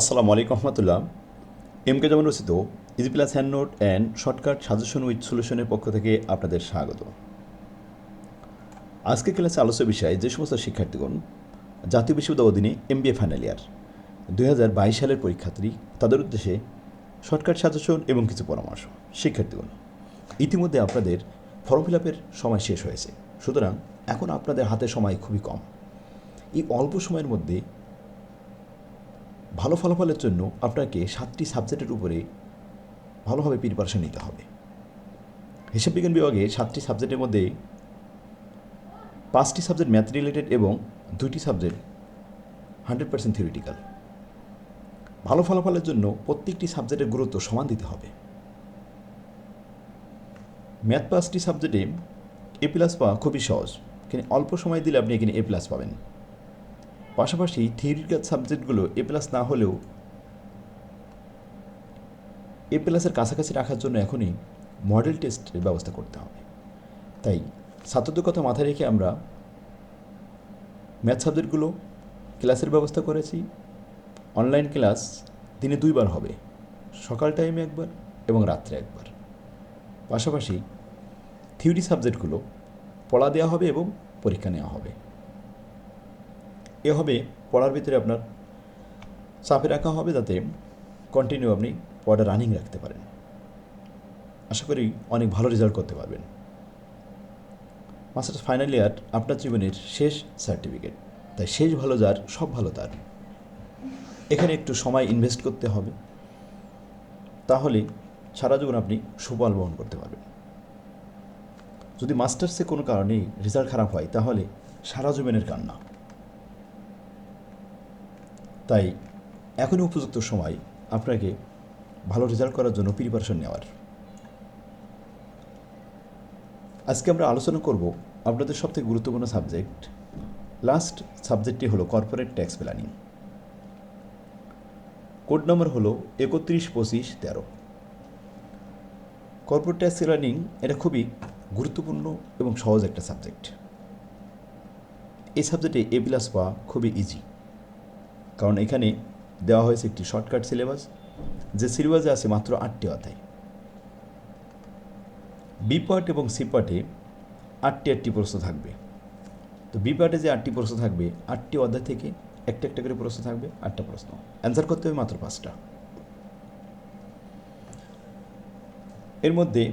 আসসালামু আলাইকুম রহমতুল্লাহ। M K যেমন রচিত easy plus hand note and shortcut suggestion with সলিউশনের পক্ষ থেকে আপনাদের স্বাগত। আজকে ক্লাসে আলোচ্য বিষয় যে সমস্ত শিক্ষার্থীগণ জাতীয় বিশ্ববিদ্যালয় অধীনে M B A final year দুই হাজার বাইশ সালের পরীক্ষার্থী, তাদের উদ্দেশ্যে শর্টকাট সাজেশন এবং কিছু পরামর্শ। শিক্ষার্থীগণ, ইতিমধ্যে আপনাদের ফর্ম ফিল আপের সময় শেষ হয়েছে। সুতরাং এখন আপনাদের হাতে সময় খুবই কম। এই অল্প সময়ের মধ্যে ভালো ফলাফলের জন্য আপনাকে সাতটি সাবজেক্টের উপরে ভালোভাবে প্রিপারেশন নিতে হবে। হিসাব বিজ্ঞান বিভাগে সাতটি সাবজেক্টের মধ্যে পাঁচটি সাবজেক্ট ম্যাথ রিলেটেড এবং দুইটি সাবজেক্ট হান্ড্রেড পার্সেন্ট থিওরিটিক্যাল ভালো ফলাফলের জন্য প্রত্যেকটি সাবজেক্টের গুরুত্ব সমান দিতে হবে। ম্যাথ পাঁচটি সাবজেক্টে এ প্লাস পাওয়া খুবই সহজ। কিন্তু অল্প সময় দিলে আপনি এখানে এ প্লাস পাবেন। পাশাপাশি থিওরিক্যাল সাবজেক্টগুলো এ প্লাস না হলেও এ প্লাসের কাছাকাছি রাখার জন্য এখনই মডেল টেস্টের ব্যবস্থা করতে হবে। তাই ছাত্রদের কথা মাথায় রেখে আমরা ম্যাথ সাবজেক্টগুলো ক্লাসের ব্যবস্থা করেছি। অনলাইন ক্লাস দিনে দুইবার হবে। সকাল টাইমে একবার এবং রাত্রে একবার। পাশাপাশি থিওরি সাবজেক্টগুলো পড়া দেওয়া হবে এবং পরীক্ষা নেওয়া হবে। এ হবে পড়ার ভিতরে আপনার চাপে রাখা হবে যাতে কন্টিনিউ আপনি পড়াটা রানিং রাখতে পারেন। আশা করি অনেক ভালো রেজাল্ট করতে পারবেন। মাস্টার্স ফাইনাল ইয়ার আপনার জীবনের শেষ সার্টিফিকেট তাই শেষ ভালো যার, সব ভালো তার। এখানে একটু সময় ইনভেস্ট করতে হবে। তাহলে সারা জীবন আপনি সুফল বহন করতে পারবেন। যদি মাস্টার্সে কোনো কারণে রেজাল্ট খারাপ হয়, তাহলে সারা জীবনের কান্না। তাই এখনই উপযুক্ত সময় আপনাকে ভালো রেজাল্ট করার জন্য প্রিপারেশন নেওয়ার। আজকে আমরা আলোচনা করব আপনাদের সবথেকে গুরুত্বপূর্ণ সাবজেক্ট লাস্ট সাবজেক্টটি হলো corporate tax planning code number হলো একত্রিশ, পঁচিশ, তেরো। কর্পোরেট ট্যাক্স প্ল্যানিং এটা খুবই গুরুত্বপূর্ণ এবং সহজ একটা সাবজেক্ট এই সাবজেক্টে এ প্লাস পাওয়া খুবই ইজি কারণ এখানে দেওয়া হয়েছে একটি শর্টকাট সিলেবাস যে সিলেবাসে আছে মাত্র আটটি অধ্যায়। বি পার্ট এবং সি পার্টে আটটি আটটি প্রশ্ন থাকবে। তো বি পার্টে যে আটটি প্রশ্ন থাকবে, আটটি অধ্যায় থেকে একটা একটা করে প্রশ্ন থাকবে, আটটা প্রশ্ন। অ্যান্সার করতে হবে মাত্র পাঁচটা। এর মধ্যে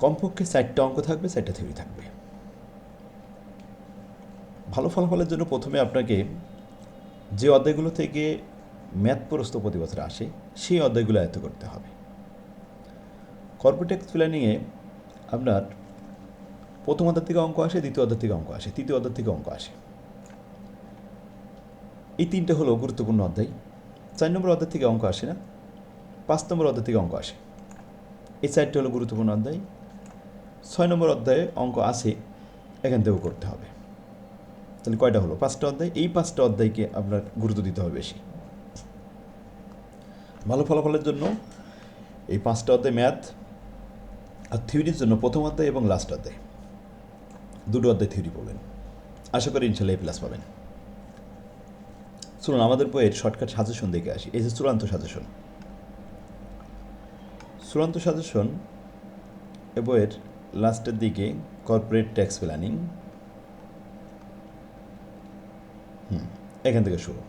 কমপক্ষে চারটা অঙ্ক থাকবে, চারটা থিওরি থাকবে। ভালো ফলাফলের জন্য প্রথমে আপনাকে যে অধ্যায়গুলো থেকে ম্যাথ প্রস্ত প্রতি বছর আসে, সেই অধ্যায়গুলো আয়ত্ত করতে হবে। কর্পোরেট প্ল্যানিংয়ে আপনার প্রথম অধ্যায় থেকে অঙ্ক আসে, দ্বিতীয় অধ্যায় থেকে অঙ্ক আসে, তৃতীয় অধ্যায় থেকে অঙ্ক আসে। এই তিনটে হলো গুরুত্বপূর্ণ অধ্যায়। চার নম্বর অধ্যায় থেকে অঙ্ক আসে না, পাঁচ নম্বর অধ্যায় থেকে অঙ্ক আসে। এই চারটে হলো গুরুত্বপূর্ণ অধ্যায়। ছয় নম্বর অধ্যায়ে অঙ্ক আসে এখান থেকেও করতে হবে। তাহলে কয়টা হলো? পাঁচটা অধ্যায়? এই পাঁচটা অধ্যায়কে আপনার গুরুত্ব দিতে হবে বেশি। ভালো ফলাফলের জন্য এই পাঁচটা অধ্যায় ম্যাথ আর থিওরির জন্য প্রথম অধ্যায় এবং লাস্ট অধ্যায়। দুটো অধ্যায় থিওরি পড়বেন আশা করি ইনশাল্লাহ এ প্লাস পাবেন। শুনুন আমাদের বইয়ের শর্টকাট সাজেশন দেখে আসি। এই যে চূড়ান্ত সাজেশন চূড়ান্ত সাজেশন এ বইয়ের লাস্টের দিকে কর্পোরেট ট্যাক্স প্ল্যানিং এখান থেকে শুরু।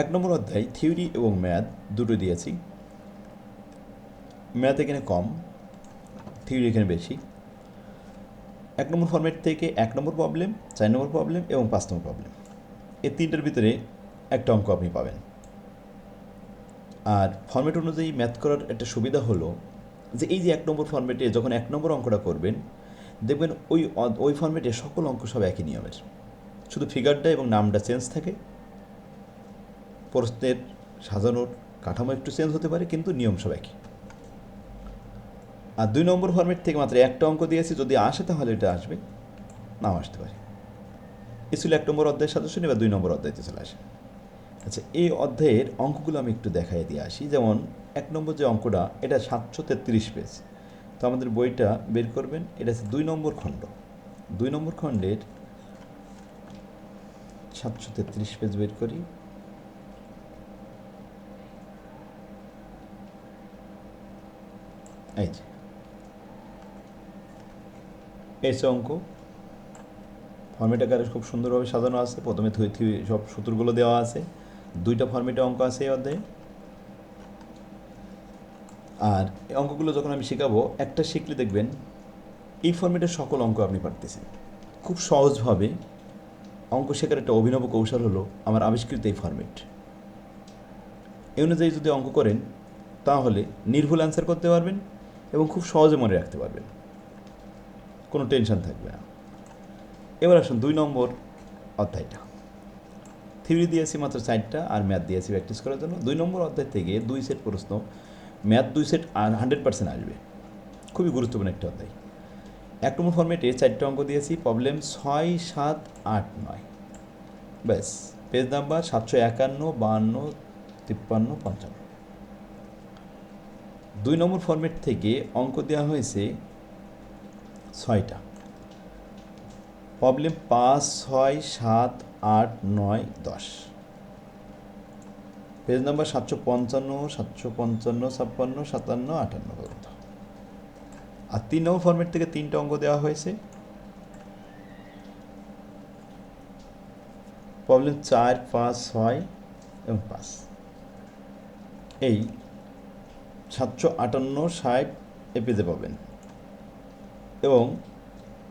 এক নম্বর অধ্যায়, থিওরি এবং ম্যাথ দুটো দিয়েছি। ম্যাথ এখানে কম, থিওরি এখানে বেশি। এক নম্বর ফর্মেট থেকে এক নম্বর প্রবলেম, চার নম্বর প্রবলেম এবং পাঁচ নম্বর প্রবলেম। এই তিনটার ভিতরে একটা অঙ্ক আপনি পাবেন। আর ফর্মেট অনুযায়ী ম্যাথ করার একটা সুবিধা হলো যে এই যে এক নম্বর ফর্মেটে যখন এক নম্বর অঙ্কটা করবেন, দেখবেন ওই ওই ফর্মেটে সকল অঙ্ক সব একই নিয়মের। শুধু ফিগারটা এবং নামটা চেঞ্জ থাকে। প্রশ্নের সাজানোর কাঠামো একটু চেঞ্জ হতে পারে, কিন্তু নিয়ম সব একই। আর দুই নম্বর ফর্মেট থেকে মাত্র একটা অঙ্ক দিয়েছি, যদি আসে তাহলে এটা আসবে, নাও আসতে পারে। এ ছিল এক নম্বর অধ্যায়ের সাজেশন এবার দুই নম্বর অধ্যায়তে চলে আসে। আচ্ছা এই অধ্যায়ের অঙ্কগুলো আমি একটু দেখাই দিয়ে আসি। যেমন, এক নম্বর যে অঙ্কটা, এটা সাতশো তেত্রিশ পেজ তো আমাদের বইটা বের করবেন, এটা হচ্ছে দুই নম্বর খণ্ড। দুই নম্বর খণ্ডের সাতশো তেত্রিশ পেজ বের করি। এই যে। অঙ্ক। ফর্মেট আকারে খুব সুন্দরভাবে সাজানো আছে। প্রথমে থুই থুই সব সূত্রগুলো দেওয়া আছে। দুইটা ফর্মেটে অঙ্ক আছে এই অধ্যায়ে। আর এই অঙ্কগুলো যখন আমি শেখাবো, একটা শিখলে দেখবেন এই ফর্মেটের সকল অঙ্ক আপনি পারতেছেন। খুব সহজভাবে অঙ্ক শেখার একটা অভিনব কৌশল হলো আমার আবিষ্কৃত এই ফর্মেট এই অনুযায়ী যদি অঙ্ক করেন, তাহলে নির্ভুল অ্যান্সার করতে পারবেন এবং খুব সহজে মনে রাখতে পারবেন। কোনো টেনশন থাকবে না। এবার আসুন দুই নম্বর অধ্যায়টা। থিওরি দিয়েছি মাত্র চারটা আর ম্যাথ দিয়েছি প্র্যাকটিস করার জন্য। দুই নম্বর অধ্যায় থেকে দুই সেট প্রশ্ন ম্যাথ দুই সেট আর হান্ড্রেড পার্সেন্ট আসবে। খুবই গুরুত্বপূর্ণ একটা অধ্যায়। এক নম্বর ফর্মেটে চারটে অঙ্ক দিয়েছি প্রবলেম ছয়, সাত, আট, নয়। ব্যাস পেজ নাম্বার সাতশো একান্ন, বাহান্ন, তিপ্পান্ন, পঞ্চান্ন। দুই নম্বর ফর্মেট থেকে অঙ্ক দেওয়া হয়েছে ছয়টা। প্রবলেম পাঁচ, ছয়, সাত, আট, নয়, দশ। পেজ নাম্বার সাতশো পঞ্চান্ন সাতশো পঞ্চান্ন, ছাপ্পান্ন, সাতান্ন, আটান্ন পর্যন্ত। আর তিন নম্বর ফর্মেট থেকে তিনটা অঙ্ক দেওয়া হয়েছে। প্রবলেম চার, পাঁচ, ছয় এবং পাঁচ। এই সাতশো আটান্ন, ষাট এ পেজে পাবেন। এবং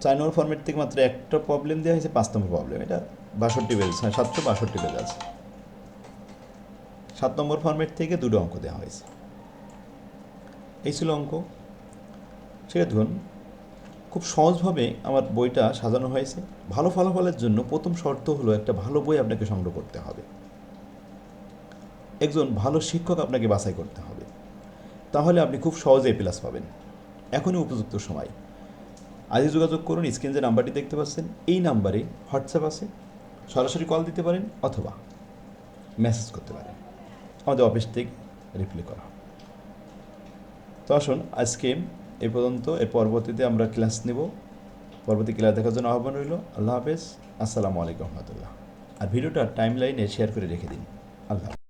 চার নম্বর ফর্মেট থেকে মাত্র একটা প্রবলেম দেওয়া হয়েছে, পাঁচ নম্বর প্রবলেম এটা বাষট্টি পেজ হ্যাঁ সাতশো বাষট্টি পেজ আছে। সাত নম্বর ফর্মেট থেকে দুটো অঙ্ক দেওয়া হয়েছে। এই ছিল অঙ্ক। সেটা দেখুন খুব সহজভাবে আমার বইটা সাজানো হয়েছে। ভালো ফলাফলের জন্য প্রথম শর্ত হলো একটা ভালো বই আপনাকে সংগ্রহ করতে হবে। একজন ভালো শিক্ষক আপনাকে বাছাই করতে হবে। তাহলে আপনি খুব সহজে প্লাস পাবেন। এখনই উপযুক্ত সময়। আজই যোগাযোগ করুন, স্ক্রিন যে নাম্বারটি দেখতে পাচ্ছেন, এই নাম্বারে হোয়াটসঅ্যাপ আছে। সরাসরি কল দিতে পারেন অথবা মেসেজ করতে পারেন। আমাদের অফিস থেকে রিপ্লাই করা। তো আসুন, আজকে এ পর্যন্ত, এর পরবর্তীতে আমরা ক্লাস নেব। পরবর্তী ক্লাস দেখার জন্য আহ্বান রইল। আল্লাহ হাফেজ। আসসালামু আলাইকুম রহমতুল্লাহ। আর ভিডিওটা টাইম লাইনে শেয়ার করে রেখে দিন। আল্লাহ।